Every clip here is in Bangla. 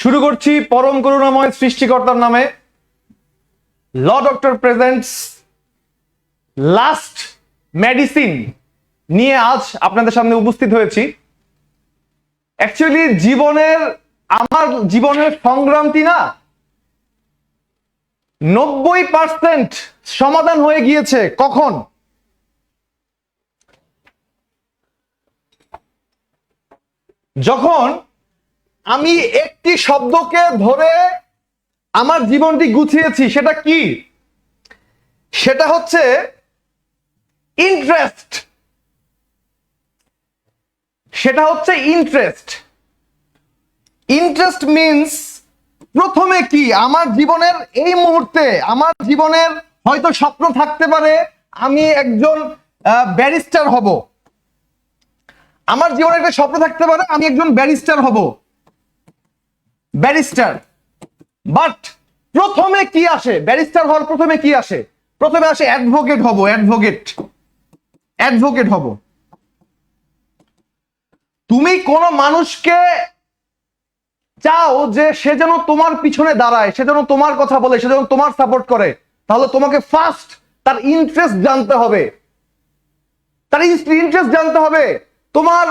শুরু করছি পরম করুণাময় সৃষ্টিকর্তার নামে। Law doctor presents last medicine নিয়ে আজ আপনাদের সামনে উপস্থিত হয়েছি। অ্যাকচুয়ালি জীবনের, আমার জীবনের সংগ্রামটি না নব্বই পার্সেন্ট সমাধান হয়ে গিয়েছে। কখন? যখন আমি একটি শব্দকে ধরে আমার জীবনটি গুছিয়েছি, সেটা কি? সেটা হচ্ছে ইন্টারেস্ট সেটা হচ্ছে ইন্টারেস্ট ইন্টারেস্ট মিন্স প্রথমে কি? আমার জীবনের এই মুহূর্তে, আমার জীবনের হয়তো স্বপ্ন থাকতে পারে আমি একজন ব্যারিস্টার হব। আমার জীবনে একটা স্বপ্ন থাকতে পারে আমি একজন ব্যারিস্টার হব। ব্যারিস্টার। বাট প্রথমে কি আসে? ব্যারিস্টার হওয়ার প্রথমে কি আসে? প্রথমে আসে অ্যাডভোকেট হব, অ্যাডভোকেট। অ্যাডভোকেট হব। তুমি কোন মানুষকে চাও যে সে যেন তোমার পিছনে দাঁড়ায়, সে যেন তোমার কথা বলে, সে যেন তোমার সাপোর্ট করে, তাহলে তোমাকে ফার্স্ট তার ইন্টারেস্ট জানতে হবে। তার ইন্টারেস্ট জানতে হবে। তোমার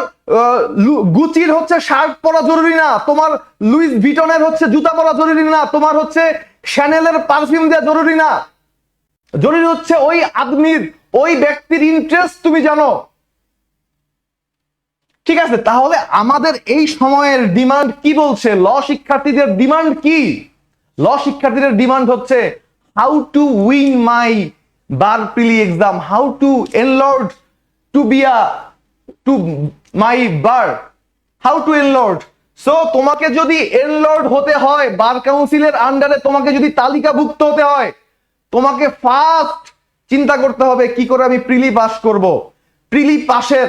গুচির হচ্ছে শার্ট পরা জরুরি না, তোমার লুইস ভিটনের হচ্ছে জুতা পরা জরুরি না, তোমার হচ্ছে শ্যানেলের পারফিউম দেওয়া জরুরি না। জরুরি হচ্ছে ওই আদমির, ওই ব্যক্তির ইন্টারেস্ট তুমি জানো। ঠিক আছে, তাহলে আমাদের এই সময়ের ডিমান্ড কি বলছে? ল শিক্ষার্থীদের ডিমান্ড কি? ল শিক্ষার্থীদের ডিমান্ড হচ্ছে how to win my bar prelim exam how to enroll to be a to my bar how to enroll so তোমাকে যদি এনলোড হতে হয় বার কাউন্সিলের আন্ডারে তোমাকে যদি তালিকাভুক্ত হতে হয়, তোমাকে ফার্স্ট চিন্তা করতে হবে কি করে আমি প্রিলি পাস করব। প্রিলি পাশের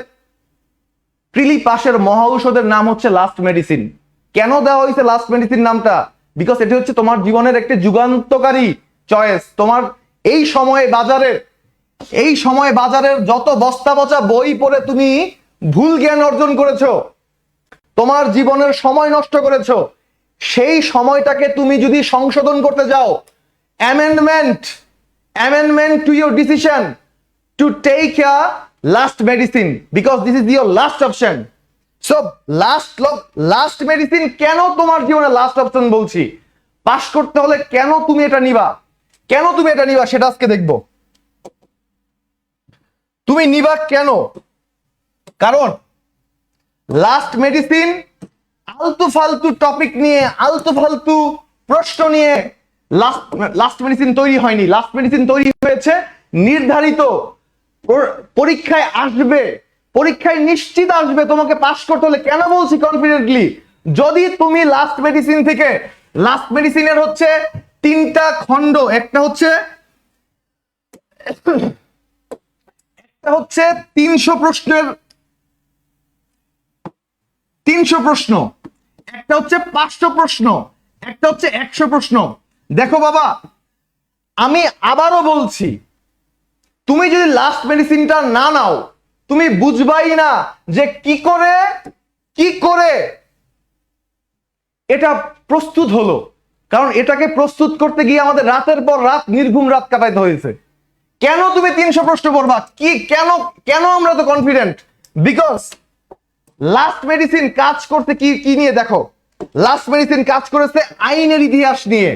প্রিলি পাশের মহা ঔষধের নাম হচ্ছে লাস্ট মেডিসিন কেন দেওয়া হয়েছে লাস্ট মেডিসিন নামটা? বিকজ এটি হচ্ছে তোমার জীবনের একটি যুগান্তকারী চয়েস তোমার এই সময়ে বাজারের এই সময়ে বাজারের যত বস্তা বচা বই পড়ে তুমি ভুল জ্ঞান অর্জন করেছ। তোমার জীবনের সময় নষ্ট করেছ। সেই সময়টাকে তুমি যদি সংশোধন করতে যাও amendment amendment to your decision to take a last medicine, because this is your last option. So, last last medicine কেন তোমার জীবনে লাস্ট অপশন বলছি? পাস করতে হলে কেন তুমি এটা নিবা? কেন তুমি এটা নিবা সেটা আজকে দেখব। তুমি নিবা কেন? কারণ লাস্ট মেডিসিন আলতু ফালতু টপিক নিয়ে, আলতু ফালতু প্রশ্ন নিয়ে লাস্ট লাস্ট মেডিসিন তৈরি হয়নি। লাস্ট মেডিসিন তৈরি হয়েছে নির্ধারিত পরীক্ষায় আসবে। পরীক্ষায় নিশ্চিত আসবে। তোমাকে পাস করতে হলে কেন বলছি কনফিডেন্টলি যদি তুমি লাস্ট মেডিসিন থেকে লাস্ট মেডিসিনের হচ্ছে তিনটা খণ্ড, একটা হচ্ছে একটা হচ্ছে তিনশো প্রশ্নের তিনশো প্রশ্ন। একটা হচ্ছে পাঁচশো প্রশ্ন। একটা হচ্ছে একশো প্রশ্ন। দেখো বাবা, আমি আবারও বলছি তুমি যদি লাস্ট মেডিসিনটা না নাও, তুমি বুঝবাই না যে কি করে কি করে এটা প্রস্তুত হলো। কারণ এটাকে প্রস্তুত করতে গিয়ে আমাদের রাতের পর রাত, নির্ঘুম রাত কাটাইতে হয়েছে। কেন তুমি তিনশো প্রশ্ন পড়বা? কি, কেন কেন আমরা তো কনফিডেন্ট বিকজ লাস্ট মেডিসিন কাজ করতে কি কি নিয়ে দেখো? লাস্ট মেডিসিন কাজ করেছে আইনের ইতিহাস নিয়ে।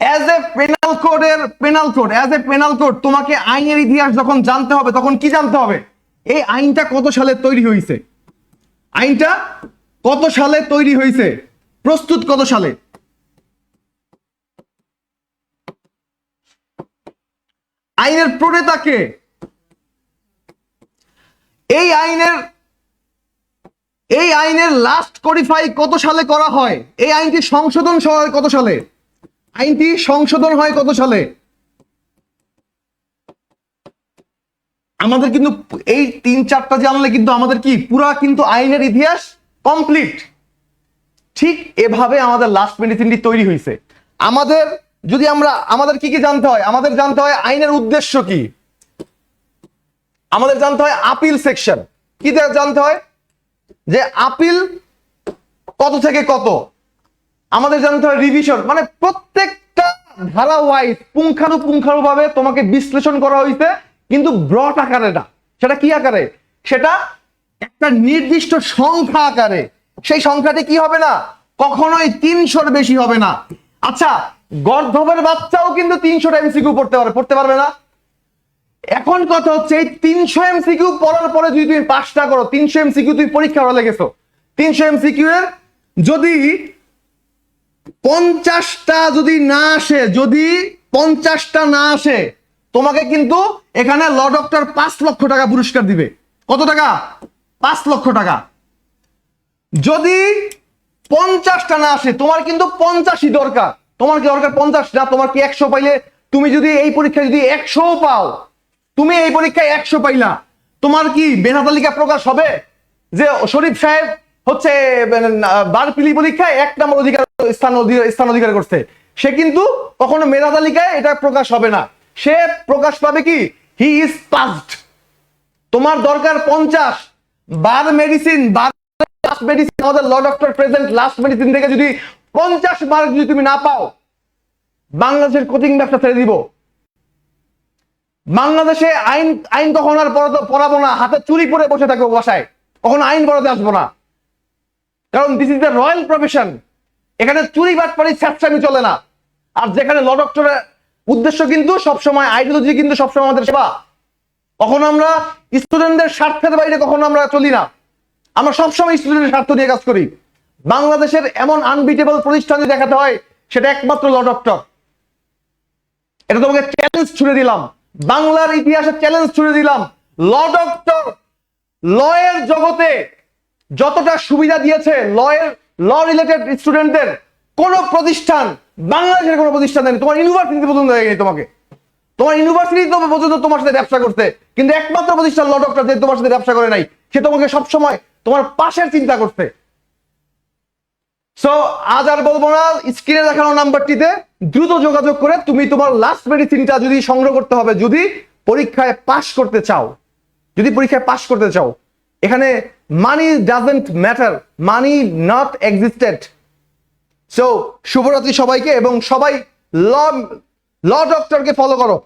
অ্যাজ এ পেনাল কোডের penal code as a penal code তোমাকে আইনের ইতিহাস যখন জানতে হবে, তখন কি জানতে হবে? এই আইনটা কত সালে তৈরি হয়েছে আইনটা কত সালে তৈরি হয়েছে প্রস্তুত কত সালে? আইনের এই আইনের এই আইনের লাস্ট কোডিফাই কত সালে করা হয়? এই আইনটি সংশোধন কত সালে? আইনটি সংশোধন হয় কত সালে? আমাদের কিন্তু এই তিন চারটা জানলে কিন্তু আমাদের কি? পুরা কিন্তু আইনের ইতিহাস কমপ্লিট ঠিক এভাবে আমাদের লাস্ট মেডিসিনটি তৈরি হয়েছে আমাদের, যদি আমরা, আমাদের কি কি জানতে হয়? আমাদের জানতে হয় আইনের উদ্দেশ্য কি? আমাদের জানতে হয় আপিল সেকশন কি জানতে হয়? যে আপিল কত থেকে কত? আমাদের জানতে হয় রিভিশন মানে প্রত্যেকটা ধারা ওয়াইজ পুঙ্খানুপুঙ্খানু ভাবে তোমাকে বিশ্লেষণ করা হয়েছে, কিন্তু ব্রড আকারে না। সেটা কি আকারে? সেটা একটা নির্দিষ্ট সংখ্যা আকারে। সেই সংখ্যাটি কি হবে না? কখনোই তিনশোর বেশি হবে না। আচ্ছা গর্ধবের বাচ্চাও কিন্তু তিনশোটা এমসিকিউ পড়তে পারে, পড়তে পারবে না। এখন কথা হচ্ছে, এই তিনশো এমসিকিউ পড়ার পরে যদি তুমি পাঁচটা করো, তিনশো এমসিকিউ তুমি পরীক্ষা হলে গেছো। তিনশো এমসিকিউ এর যদি পঞ্চাশটা যদি না আসে, যদি পঞ্চাশটা না আসে, তোমাকে কিন্তু এখানে ল ডক্টর পাঁচ লক্ষ টাকা পুরস্কার দিবে। কত টাকা? পাঁচ লক্ষ টাকা। যদি পঞ্চাশটা না আসে, তোমার কিন্তু পঞ্চাশই দরকার। তোমার কি দরকার পঞ্চাশ? না, তোমার কি একশো পাইলে? তুমি যদি এই পরীক্ষায় যদি একশো পাও, তুমি এই পরীক্ষায় একশো পাইলা, তোমার কি মেধা তালিকা প্রকাশ হবে? যে শরীফ সাহেব হচ্ছে বারপিলি পরীক্ষায় এক নম্বর অধিকার, স্থান অধি- স্থান অধিকার করছে। সে কিন্তু কখনো মেধা তালিকায় এটা প্রকাশ হবে না। সে প্রকাশ পাবে কি? হি ইজ পাস্ট তোমার দরকার পঞ্চাশ। Bar medicine bar last medicine আমাদের law doctor present last medicine থেকে যদি পঞ্চাশ বার যদি তুমি না পাও, বাংলাদেশের কোচিং ব্যবসা ছেড়ে দিব। বাংলাদেশে আইন আইন কখন আর পড়াবো না। হাতে চুরি পরে বসে থাকব বাসায়। কখনো আইন পড়াতে আসব না। কারণ this is the royal profession এখানে চুরি, বাটপারি স্যাপসামি চলে না। আর যেখানে ল ডক্টরের উদ্দেশ্য কিন্তু সবসময় আইডিওলজি কিন্তু সবসময় আমাদের সেবা। কখনো আমরা স্টুডেন্টদের স্বার্থের বাইরে কখনো আমরা চলি না। আমরা সবসময় স্টুডেন্টের স্বার্থ নিয়ে কাজ করি। বাংলাদেশের এমন আনবিটেবল প্রতিষ্ঠান দেখাতে হয়, সেটা একমাত্র ল ডক্টর এটা তোমাকে চ্যালেঞ্জ ছুড়ে দিলাম। বাংলার ইতিহাসে চ্যালেঞ্জ ছুড়ে দিলাম। ল ডক্টর লয়ের জগতে যতটা সুবিধা দিয়েছে ল এর ল রিলেটেড স্টুডেন্টদের কোন প্রতিষ্ঠান, বাংলাদেশের কোনো প্রতিষ্ঠান দেয়নি। তোমার ইউনিভার্সিটি পর্যন্ত দেয়নি তোমাকে। তোমার ইউনিভার্সিটি পর্যন্ত তোমার সাথে ব্যবসা করতে কিন্তু একমাত্র প্রতিষ্ঠান ল ডক্টর যে তোমার সাথে ব্যবসা করে নাই, সে তোমাকে সবসময় তোমার পাশের চিন্তা করতে সো আজ আর বলব না স্ক্রিনে দেখানো নাম্বারটিতে দ্রুত যোগাযোগ করে তুমি তোমার লাস্ট মেডিসিনটা যদি সংগ্রহ করতে হবে, যদি পরীক্ষায় পাশ করতে চাও, যদি পরীক্ষায় পাশ করতে চাও এখানে money doesn't matter money not existed so শুভরাত্রি সবাইকে এবং সবাই ল ল ডক্টরকে ফলো করো।